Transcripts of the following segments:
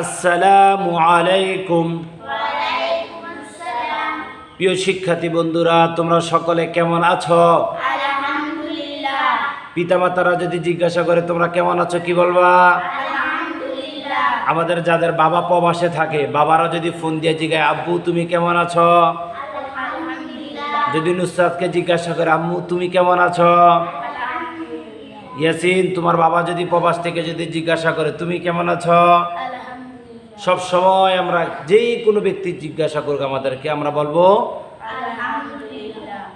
আসসালামু আলাইকুম। প্রিয় শিক্ষার্থী বন্ধুরা তোমরা সকলে কেমন আছো? আলহামদুলিল্লাহ। পিতামাতারা যদি জিজ্ঞাসা করে তোমরা কেমন আছো? কি বলবা? আমাদের যাদের বাবা প্রবাসে থাকে বাবারা যদি ফোন দিয়ে জিজ্ঞাসা আব্বু তুমি কেমন আছো? যদি নুসরাতকে জিজ্ঞাসা করে আম্মু তুমি কেমন আছো? ইয়াসিন তোমার বাবা যদি প্রবাস থেকে যদি জিজ্ঞাসা করে তুমি কেমন আছো? সব সময় আমরা যেই কোনো ব্যক্তি জিজ্ঞাসা করুক আমাদেরকে আমরা বলব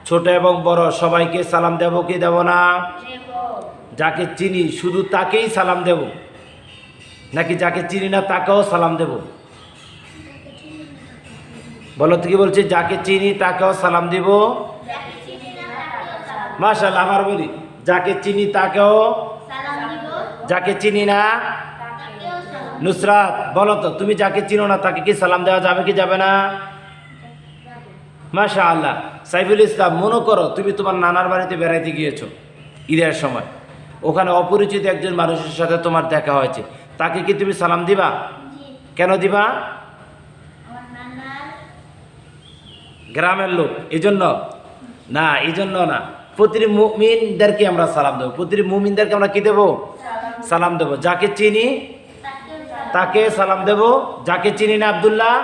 ছোট এবং বড় সবাইকে সালাম দেব কি দেব না? যাকে চিনি শুধু তাকেই সালাম দেব? নাকি যাকে চিনি না তাকেও সালাম দেব? বলো তো কি বলছি? যাকে চিনি তাকেও সালাম দিব? মাশাল্লাহ আবার বলি যাকে চিনি তাকেও যাকে চিনি না নুসরাত, বলো তো, তুমি যাকে চিনো না, তাকে কি সালাম দেওয়া যাবে কি যাবে না? মাশা আল্লাহ সাইফুল ইসলাম, মনে করো তুমি তোমার নানার বাড়িতে বেড়াইতে গিয়েছো ঈদের সময়। ওখানে অপরিচিত একজন মানুষের সাথে তোমার দেখা হয়েছে। তাকে কি তুমি সালাম দিবা? কেন দিবা? গ্রামের লোক এই জন্য না এই জন্য না। প্রতিটি মুমিনদেরকে আমরা সালাম দেবো। প্রতিটি মুমিনদেরকে আমরা কি দেবো? সালাম দেবো। যাকে চিনি তাকে সালাম দেব। যাকে চিনি না আবদুল্লাহ,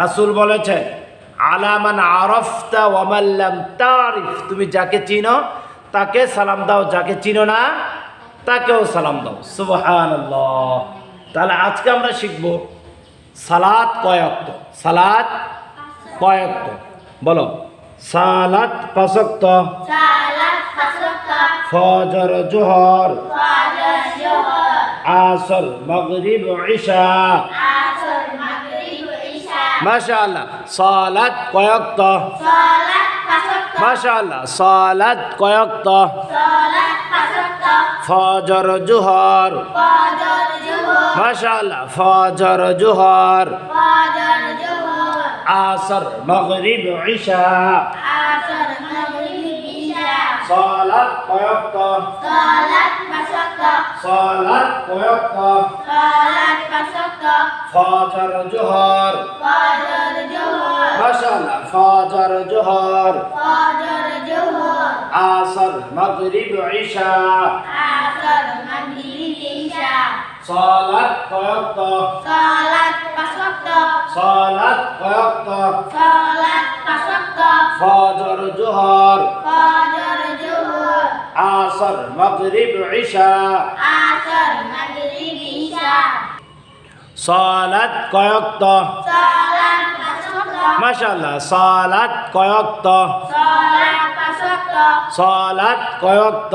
রাসূল বলেছেন আলামান আরফতা ওয়ামাল্লাম তারিফ। তুমি যাকে চিনো, তাকে সালাম দাও, যাকে চিনো না, তাকেও সালাম দাও। সুবহানাল্লাহ। তাহলে আজকে আমরা শিখব সালাত কয়ক্ত সালাত কয়ক্ত বলো। সালাত পাঁচক্ত সালাত পাঁচক্তা ফজর জোহর। আসর মাগরিব ঈশা মাশাআল্লাহ, সালাত কয়ক্ত? মাশাআল্লাহ, সালাত কয়ক্ত? ফজর জোহর। মাশাআল্লাহ, ফজর জোহর। আসর মাগরিব ঈশা আসর মাগরিব সালাত কয়ক্ত সালাত পাঁচক্তা সালাত কয়ক্ত সালাত পাঁচক্তা ফজর জোহর। ফজর জোহর। মাশাআল্লাহ ফজর জোহর। ফজর জোহর। আসর মাগরিব ঈশা। আসর মাগরিব ঈশা। সালাত কয়ক্ত সালাত পাঁচক্তা সালাত কয়ক্ত সালাত ফজর ফজর জোহর। আসর মাগরিব ঈশা। আসর মাগরিব ঈশা। সালাত কয়ক্ত? সালাত পাঁচক্তা। মাশাআল্লাহ সালাত কয়ক্ত? সালাত পাঁচক্তা। সালাত কয়ক্ত?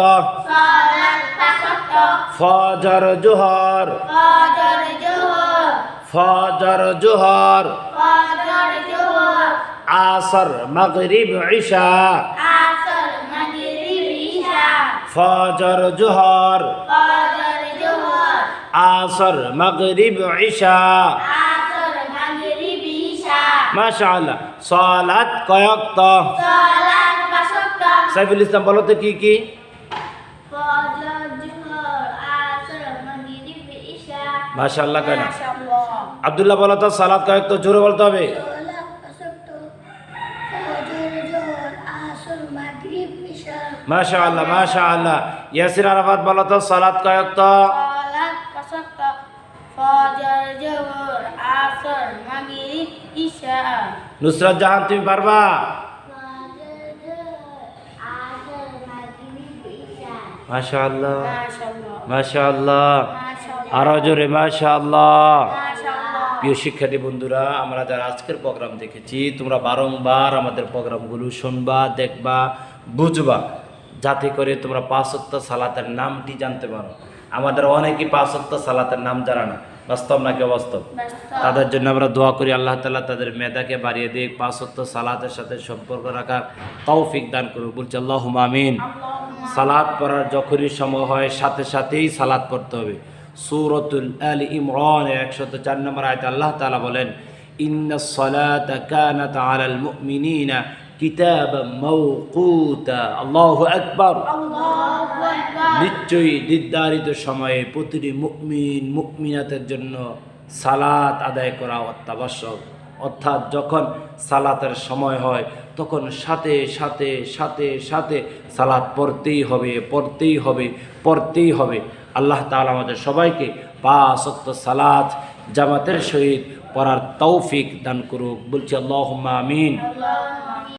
সালাত পাঁচক্তা। ফজর জোহর। ফজর জোহর। ফজর জোহর। ফজর জোহর। আসর মাগরিব ঈশা। আসর ফজর জোহর। আসর মাগরিব ঈশা। মাশাআল্লাহ সালাত কয়ক্ত? সাইফুল ইসলাম বলো তো কি কি? মাশাআল্লাহ কেন? আব্দুল্লাহ বলো তো সালাত কয়ক্ত? জোরে বলতে হবে সালাত পাঁচক্তা ফজর জোহর আসর মাগরিব ঈশা মাশাআল্লাহ মাশাআল্লাহ। ইয়াসির আরাফাত বলো তো সালাত মাগরিব ঈশা। নুসরাত জাহান তুমি পারবা? মাশাআল্লাহ মাশাআল্লাহ মাশাআল্লাহ মাশাআল্লাহ। আরও জোরে মাশাআল্লাহ। প্রিয় শিক্ষার্থী বন্ধুরা আমরা যারা আজকের প্রোগ্রাম দেখেছি তোমরা বারংবার আমাদের প্রোগ্রামগুলো শুনবা দেখবা বুঝবা যাতে করে তোমরা পাঁচত্ব সালাতের নামটি জানতে পারো। আমাদের অনেকেই পাঁচত্ব সালাতের নাম জানা না। বাস্তব নাকি অবাস্তব? তাদের জন্য আমরা দোয়া করি আল্লাহ তালা তাদের মেধাকে বাড়িয়ে দিয়ে পাঁচত্ব সালাতের সাথে সম্পর্ক রাখার তৌফিক দান করুক। বলছে আল্লাহ আমিন। সালাদ পড়ার যখনই সময় হয় সাথে সাথেই সালাদ পড়তে হবে। সুরতুল আল ইমরান একশত চার নম্বর আয়তে আল্লাহ তালা বলেন, ইন্না সলাত কানাত আলাল মুমিনিনা কিতাব আকবর আল্লাহু আকবার। নিশ্চয়ই নির্ধারিত সময়ে প্রতিটি মুকমিন মুকমিনাতের জন্য সালাত আদায় করা অত্যাবশ্যক। অর্থাৎ যখন সালাতের সময় হয় তখন সাথে সাথে সাথে সাথে সালাদ পড়তেই হবে পড়তেই হবে পড়তেই হবে। আল্লাহ তালা আমাদের সবাইকে পা সত্য সালাদ জামাতের সহিত পড়ার তৌফিক দান করুক। বলছি আল্লাহ আমিন।